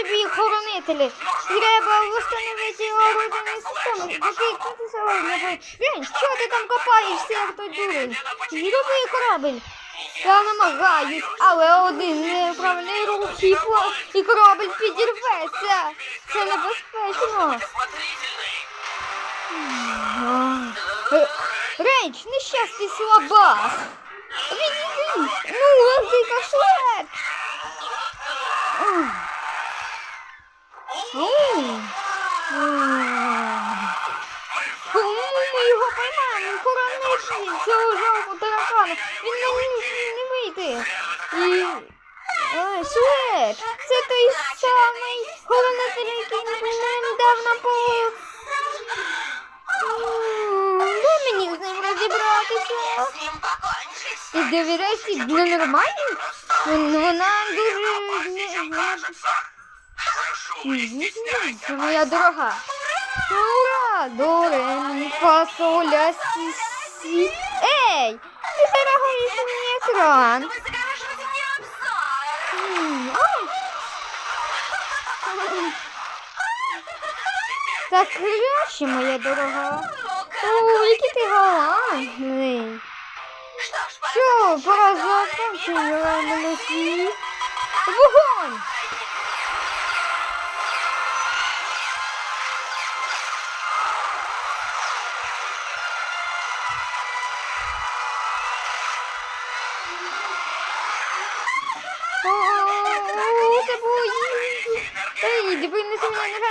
Тобі, хоронителі. Треба встановити системи. Який ти сьогодні був? Глянь, що ти там копаєшся, як той дурень? Зроби корабель. Я намагаюсь, але один неправильний рух і, і корабель підірветься. Це небезпечно. Е, Рейч, нещастий слабак. Відійди. Ну, легкий кашлет. Ми його поймаємо, коронити цього жалку таракана. Він не, не, не вийде. І... Швед, це той самий коронитель, який недавно по... Дай мені з ним розібратися. Ти довіряєш ненормальній? Вона дуже... це моя дорога. Ура! До, ре, мі, фа, сі, сі. Ей! Ти перегориш мені екран. Так краще, моя дорога. О, який ти галантний. Що, пора закінчувати. Вогонь!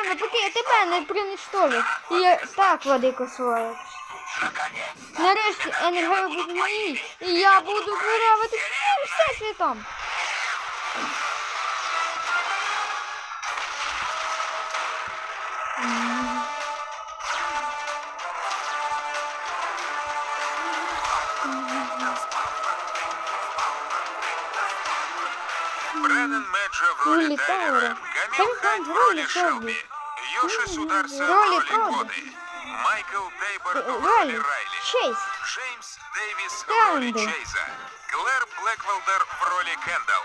Ногами, поки я тебе не приничтожу. І я так, владико своє. Нарешті енергія буде мені, і я буду правити всім всесвітом. Бреннан Меджа в роли Тайлера. Камил Хайн в роли Шелби, Йоши Сударса в Ролі роли Коди. Коди, Майкл Тейбор в роли Ролі Райлі, Чейз. Джеймс Дейвіс в роли Кенді. Чейза, Клэр Блэквелдер в роли Кендалл,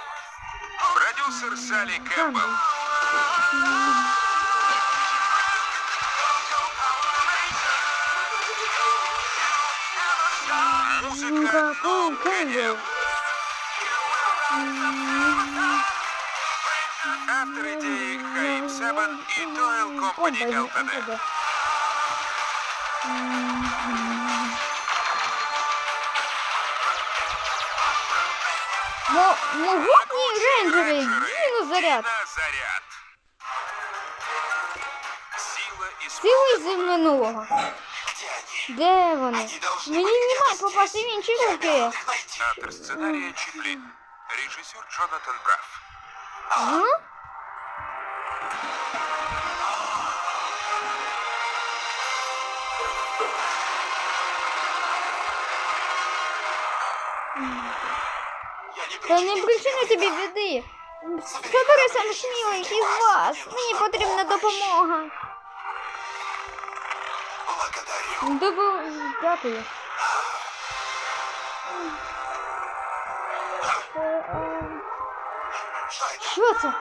продюсер Салли Кэмпбелл. Музыка Ноу Кэннион. Автор идеи Хаим Себен и Тойл Компани ЛТД. Мо- Могутні рейнджери, діну заряд. На заряд. Сила и Сили з минулого. Де вони? Мені нема попасти в інші руки. Автор сценария Чиплин. Режиссер Джонатан Брафф. А? Та не причини тобі біди. Забери сам смілий із вас. Мені потрібна допомога. Добу... Дякую. Що це?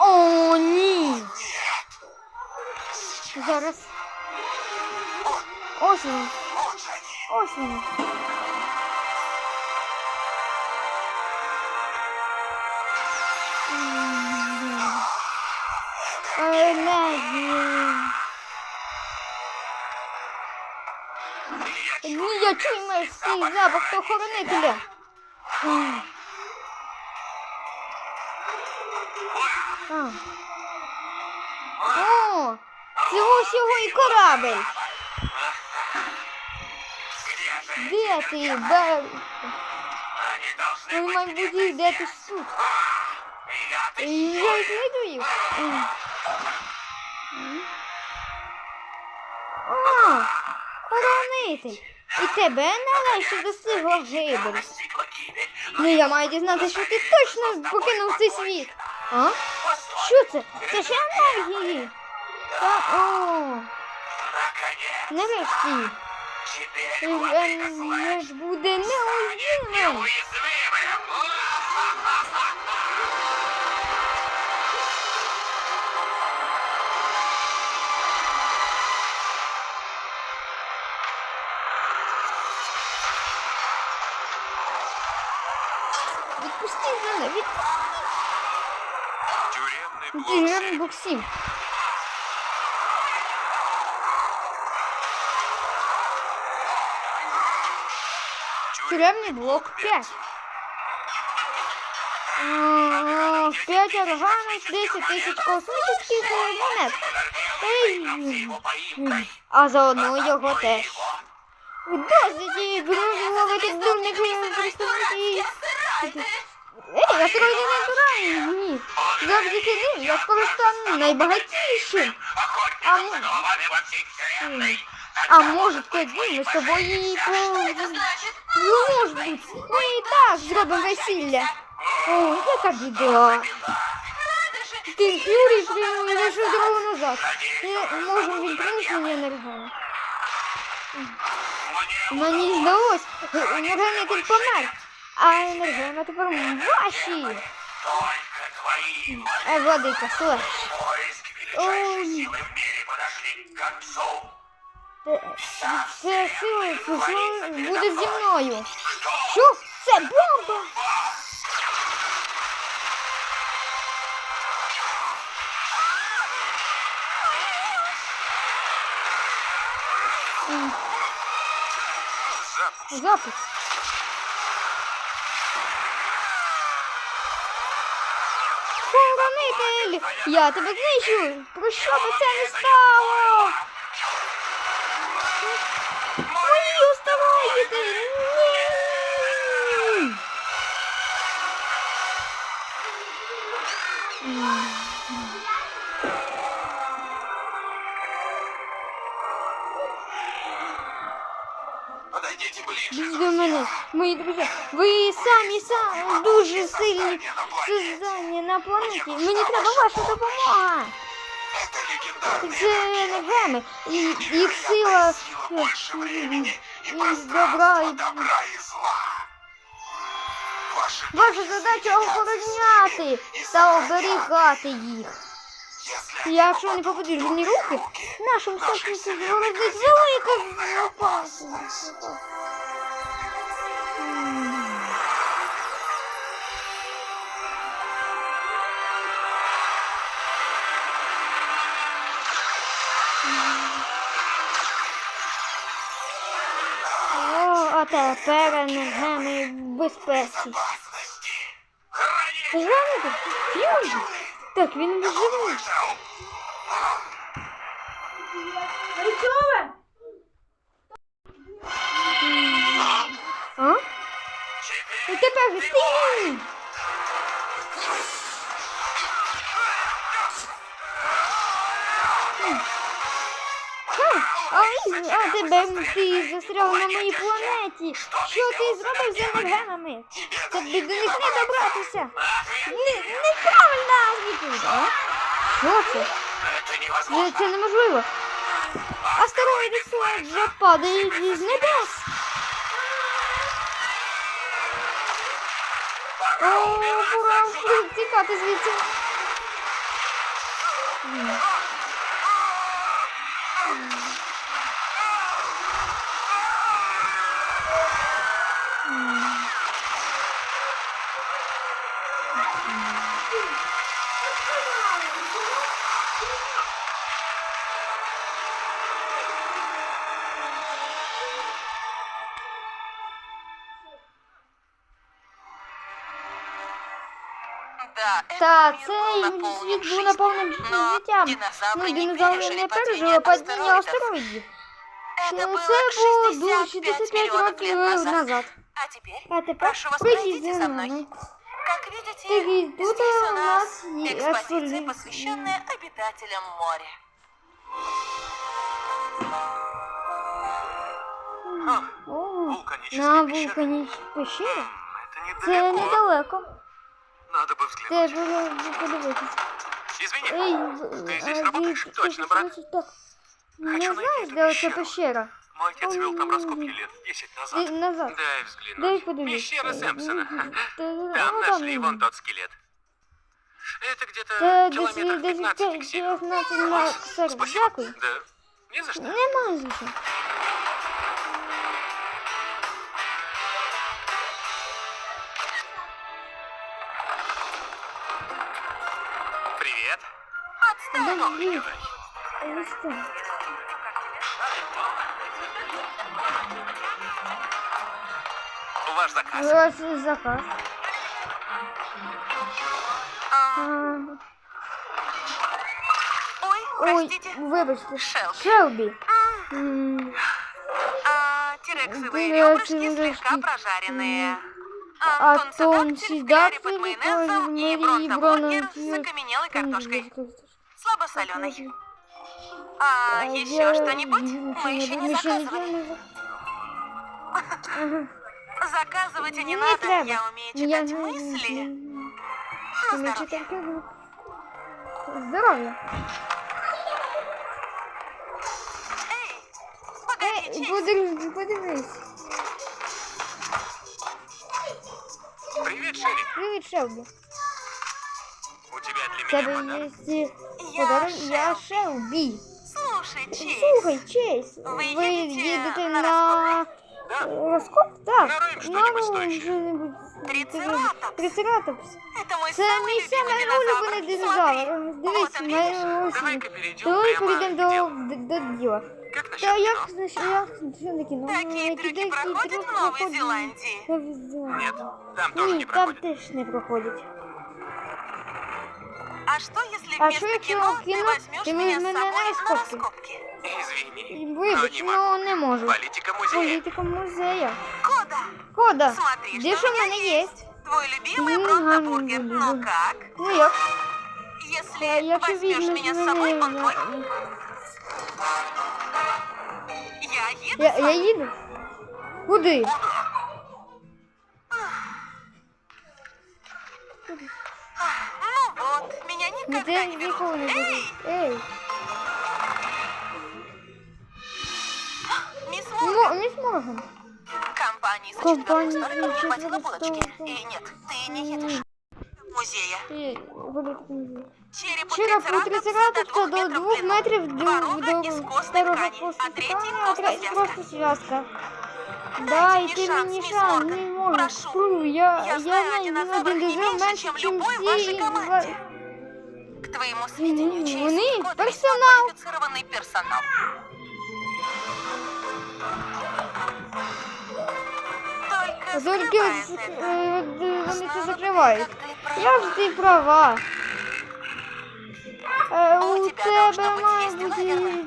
О, ні. Зараз. Ось він. Ось він. Я чую мерзкий запах охоронителя. М. А. О, це ось його і корабель. Де ти, Бер? Він, мабуть, де ти тут. Я їх. М. О, хоронитель. І тебе нарешті достигла гибель. Ну я маю дізнатися, що ти точно покинув цей світ. А? Що це? Це ж енергії. Та, о. Нарешті. Він ж буде неуязвимим. Відпустіть мене, блок Тюремний 7. Блок 7. Тюремний блок 5. 5 органів, 10 тисяч космічних монет. А заодно його теж. Досить ігнорувати дурних представників. Ей, астероїди не натуральні. Ні. Завдяки ним я скоро стану найбагатішим. А, м- М. а може тоді ми з тобою і по... Ну, може бути. Ми і так зробимо весілля. О, яка біда. Ти Юрій прийшов дорогу назад. Ми можемо відкрити мені енергію. Мені здалось, енергетик помер. А енергема тепер ваші. Е, владика, слеш. Ой. Це сила пішло буде зі мною. Що? Це бомба! Запуск. Хоронитель! Я тебе знищу! Про що би це не стало? До мене, мої друзі. Ви самі самі дуже сильні создання на планеті. Мені треба ваша допомога. Це енергеми. І їх сила добра. І... Ваша задача охороняти та оберігати їх. Якщо не попадуть в вільні руки, нашим всесвіту грозить велика опасність. О, а тепер в безпеці. Гляньте, Фьюжі! Так, він живий. вышел. А? І тепер і- а тебе ти застряв на моїй планеті. Що ти зробив з енергенами? Тобі до них не добратися. Не, неправильна відповідь. А? Що це? Це, це неможливо. Астероїди вже падають із небес. О, пора тікати звідси. Та этот цей мир был наполнен світ був жизнью, наповнений но життям. динозавры Ну, не динозаври пережили не падение пережили падіння астероидов. астероїдів. Это Це было було 65 65 миллионов років лет назад. назад. А теперь, А тепер прошу вас, пройдіть пройдите за за мной. мною. Как видите, Ты тут здесь у у нас нас и экспозиция, экспози- посвященная обитателям моря. О, Вулканические на пещеры. вулканічній пещері? Это Це недалеко. недалеко. Надо бы взглянуть. Треба подивитися. Извини, Ей, ты в- здесь а, работаешь? ви- Точно, ви- брат? Так. Не найти знаєш, эту де оця пещеру. пещера? Мой отец вел там раскопки лет 10 назад. І назад. Дай взглянуть. Дай подивись. Пещера Сэмпсона. Та- Там ну, нашли ну, вон тот скелет. Это где-то Та десь километров десь 15 к северу. 19 на сорок. Спасибо. Дякую. Да, не за что. Немає за що. Открывай. Это что? Ваш заказ. Ваш заказ. Ой, простите. Ой, выбачьте. Шелби. Шелби. А, а тирексовые ребрышки слегка прожаренные. Антон Седак под майонезом и бронзабургер с окаменелой картошкой. Спасибо, соленый. А, а еще что-нибудь? Мы еще не заказывали. Заказывать не надо. Треба. Я умею читать я... мысли. На ну, здоровье. Здоровье. Эй, погоди, Эй, подержи, подержись. Привет, Шелби. Привет, Шелби. У тебя для В меня тебе подарок. є Я подарунок. Я Шелбі. Шелбі. Слушай, Чейз. Слухай, Чейз, Ви ви їдете їдете на на Да. розкоп? Так. Нароем что-нибудь стоящее. що-небудь. Трицератопс. Трицератопс. Это мой Це самый мій любимый самий динозавр. улюблений Смотри. динозавр. Вот Дивись, он, ми видишь? ось. Давай-ка перейдем Давай прямо перейдемо к до, делу. до, до діла. Как Та насчет як, кино? знаєш, як, що таке, ну, Такие які трюки деякі проходят трюки в Новой проходять. Зеландии. Новій Зеландії. Нет, там тоже Ні, не там проходит. теж не проходять. А что, если А вместо что, если кино, в кино ты возьмешь ты меня с меня собой на на раскопки? раскопки? Извини, но Вибач, не могу. ну не можу. Политика музея. Політика музея. Кода, Кода, смотри, де что ж у у меня мене є? есть. Твой любимый М, бронтобургер. м, Ну м. как? Ну як? Если Я, я чи возьмешь візьмеш меня с собой, он мене? твой. Я еду Я, с я вами. їду? Куди? Ну вот, меня Ну никогда ти не берут. ніколи не Эй, будеш. Ей, мисс Морган. Мо- міс Морган. Компании за Компании четвертым столиком за не хватило четвертым булочки. столиком. И нет, ты не едешь. Музея. Ей, політика музея. Череп у Череп у трицератопса трицератопса до метров двох в длину. метрів до, Два рога до из костной старого ткани, просто а третий ткани, а просто третій связка. просто зв'язка. Дайте Дайте мне мені шанс, шанс, мисс не Морган. можу. Прошу. Спру, я, Я я знаю о знаю динозаврах один не динозавр меньше, менше, чем чим любой всі вашей ва- команде. К твоему сведению, М, чей вони код персонал. квалифицированный персонал. Только Тільки скрывает з- это. е, д- вони це Знала бы ты, закривають. как ты права. Як же ти права? Е, У у тебя тебе должно быть має есть дела, бути...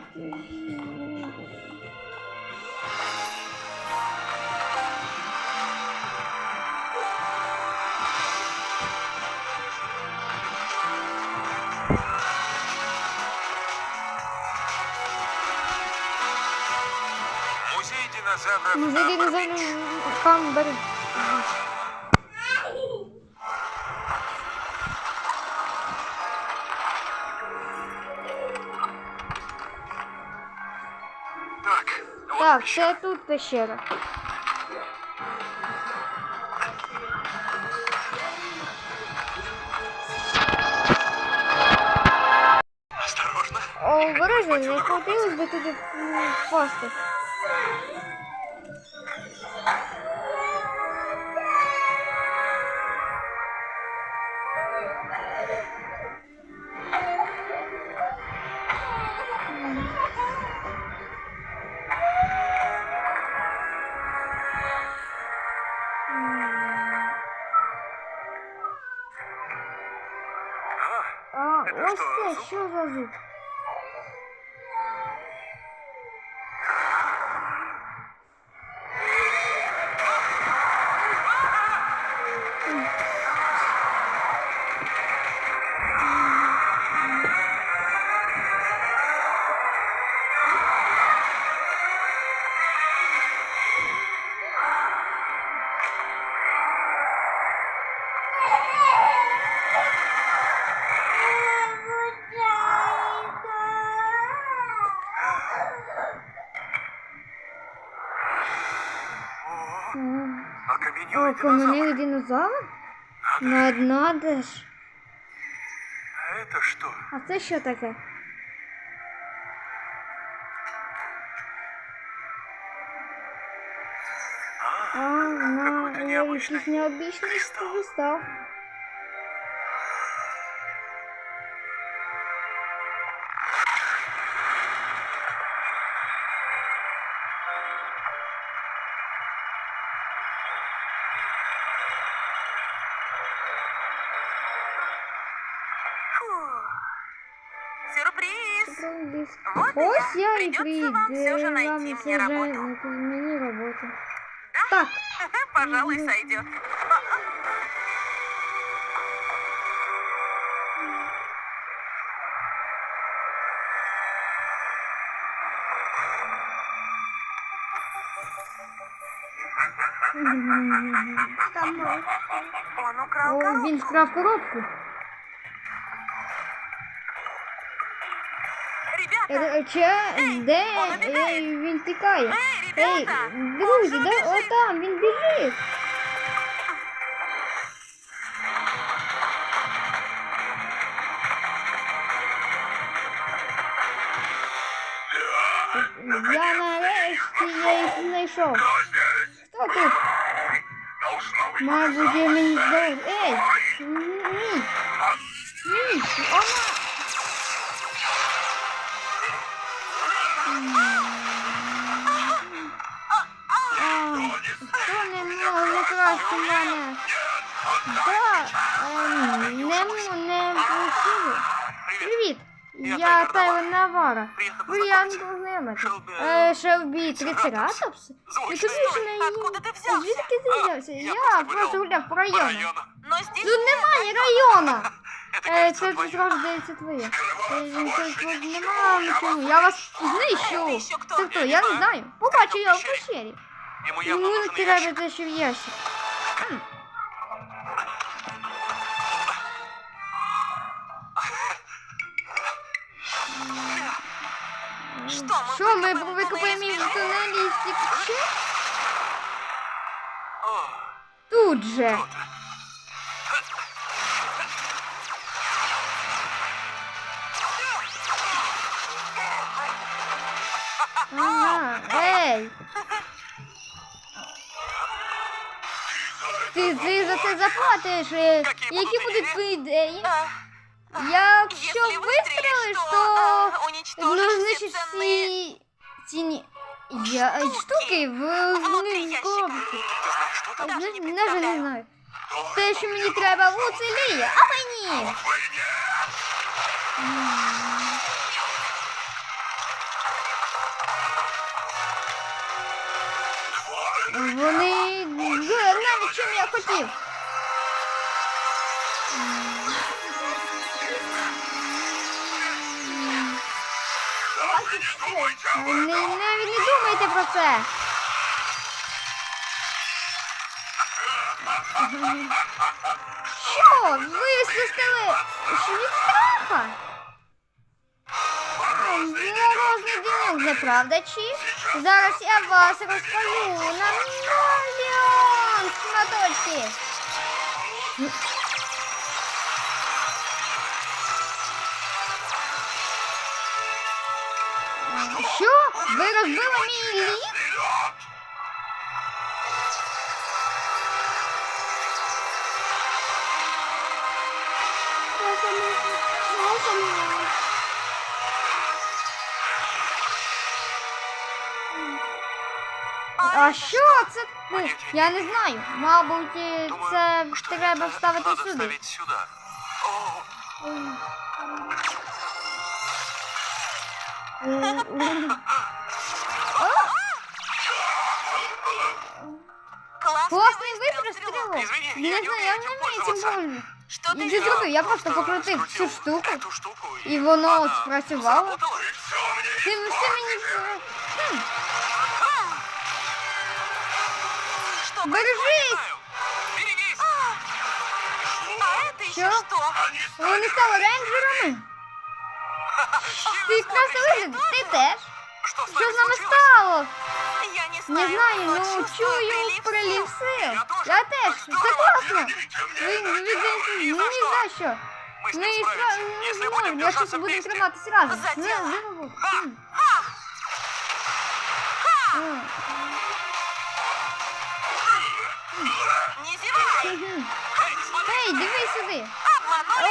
динозавров Музей Амбервич. динозаврів Камбер. Так, це тут пещера. Осторожно. Обережно, не хотілося би туди м, впасти. Окаменелый О, динозавр. каменний динозавр? Над надо ж. А это что? А це що таке? А, на якийсь необічний кристал. Вот и Ось я. я і Придется вам прийду. всё же найти Вам мне все же работу. знайти мені роботу. Так, Пожалуй, сойдет. Он украл о, коробку. він вкрав коробку. Де он убігає. е, він тікає? Ей, Ей, друзі, да, біжить. отам, він біжить. Я нарешті я їх знайшов. Хто тут? Мабуть, я мені здав. Ей! Може красти мене? Да, ем, не, м- не просили. Привіт! Я Тайвен Навара. Приємно познайомитися. Е, Шелбі Трицератопс? І тобі ж не Откуда? Звідки ти взявся? Я просто гуляв по району. Тут немає району. Это, Е, Це зразу здається твоє. Е, Це немає нічого. Я вас знищу. Це хто? Я не знаю. Побачу його в пещері. Йому треба те, що в ящик. Що, ми Що, ми викопаємо викопаємо тунель тунелі і? Тут же. Ага, ей. Ти, ти за це заплатиш. е, Які будуть твої ідеї? А, Якщо Если вистрілиш, то а, ну, все знищиш ценные... ціні. Я, е, штуки в Внутрі в ящика. коробці. Ты знаешь, что там? Даже Не, знаю. Те, що мені треба уцеліє, а мені. Вони навіть чим я хотів. Не, навіть не думайте про це. Що? Ви свистили що від страха? Морозний дінок, не правда чи? Зараз я вас розкажу на мільйон шматочків. Розбили мій лід? А що це? Я не знаю. Мабуть, е, це треба вставити сюди. Класний выстрел, вистріл стрелок. стрілок. Извини, Не я не знаю, умею я этим не вмію цим пользоваться. пользуватися. Что ты Я сделал? зробив, я просто покрутив цю скрутил штуку. Эту штуку І воно она спрацювало. заработала. Ти все мені. е, хм, Что Бережись! Знаю. Берегись! А это еще Чё? что? Вони стали рейнджерами. Ти красавий, ти теж. Что с Що нами з нами случилось? стало? Я не знаю, но ну чую прилив сил. Я. Я теж. Це класно. Ви, ви, Ні ну, за що. Ми не если знаю, будем якщо держаться триматися разом. Не, не! Мгм. Эй, Ей, дивись сюди.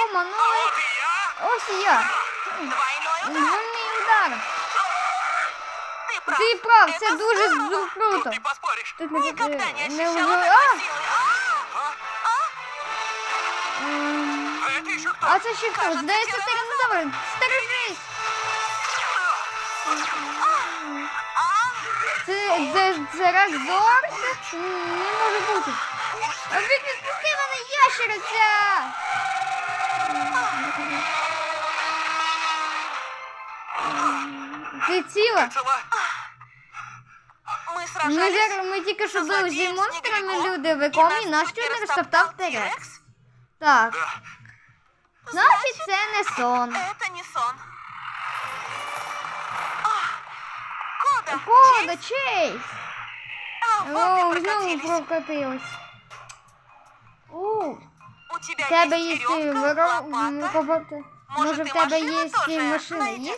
Обманули! Я. Ось і я. Двойний удар Ты прав! Ти прав, Это це дуже здорово. з- круто. Тут не поспоришь. Тут не Никогда не не ощущала вже- такой А! силы! А! М. А это еще кто? А це ще хто? Кажеться, Здається, тиранозавр. Стережись. Це, це, це Ракзор? Не може бути. А він відпусти мене, ящериця! Ти ціла? Цела? Мы Сражались зараз, ми тільки що со били зі монстрами Снеговиком, людовиком і наш не розтоптав Терекс. Так, значить це не сон. Это не сон. Кода! Кода, Чейз! О, знову прокатилось. У, тебе є воров... Може, в тебе є машина? Є?